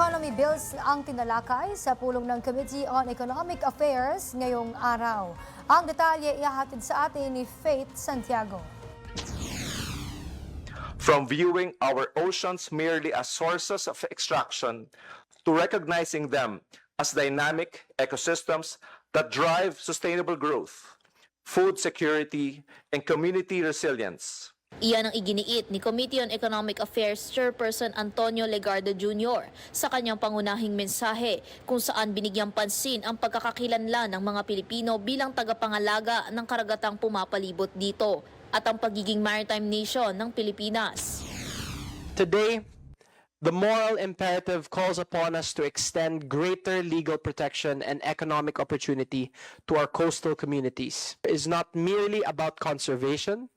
economy bills ang tinalakay sa pulong ng Committee on Economic Affairs ngayong araw. Ang detalye ihahatid sa atin ni Faith Santiago. From viewing our oceans merely as sources of extraction to recognizing them as dynamic ecosystems that drive sustainable growth, food security, and community resilience. Iyan ang iginiit ni Committee on Economic Affairs Chairperson Antonio Legardo Jr. sa kanyang pangunahing mensahe kung saan binigyang pansin ang pagkakakilanlan ng mga Pilipino bilang tagapangalaga ng karagatang pumapalibot dito at ang pagiging maritime nation ng Pilipinas. Today, the moral imperative calls upon us to extend greater legal protection and economic opportunity to our coastal communities. It is not merely about conservation.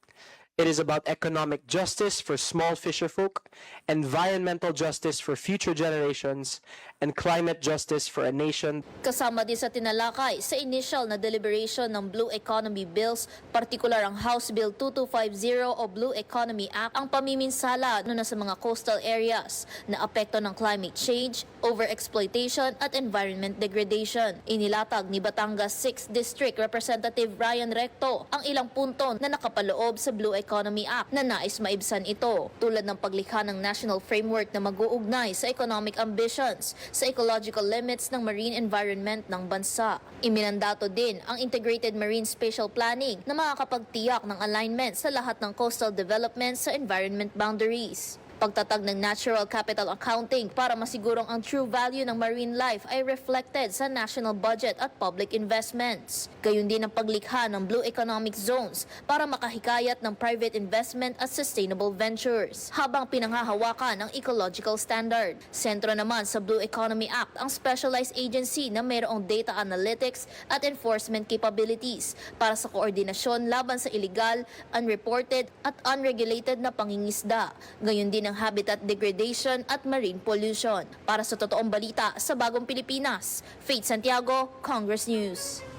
It is about economic justice for small fisherfolk, environmental justice for future generations, and climate justice for a nation Kasama din sa tinalakay sa initial na deliberation ng Blue Economy Bills, partikular ang House Bill 2250 o Blue Economy Act, ang pamiminsala no na sa mga coastal areas na apekto ng climate change, overexploitation at environment degradation. Inilatag ni Batangas 6th District Representative Ryan Recto ang ilang punto na nakapaloob sa Blue Economy Act na nais maibsan ito, tulad ng paglikha ng national framework na mag-uugnay sa economic ambitions sa ecological limits ng marine environment ng bansa. Iminandato din ang Integrated Marine Spatial Planning na makakapagtiyak ng alignment sa lahat ng coastal development sa environment boundaries. Pagtatag ng Natural Capital Accounting para masigurong ang true value ng marine life ay reflected sa national budget at public investments. Gayun din ang paglikha ng Blue Economic Zones para makahikayat ng private investment at sustainable ventures habang pinanghahawakan ang ecological standard. Sentro naman sa Blue Economy Act ang specialized agency na mayroong data analytics at enforcement capabilities para sa koordinasyon laban sa illegal, unreported at unregulated na pangingisda. Gayun din ang habitat degradation at marine pollution. Para sa totoong balita sa Bagong Pilipinas, Faith Santiago, Congress News.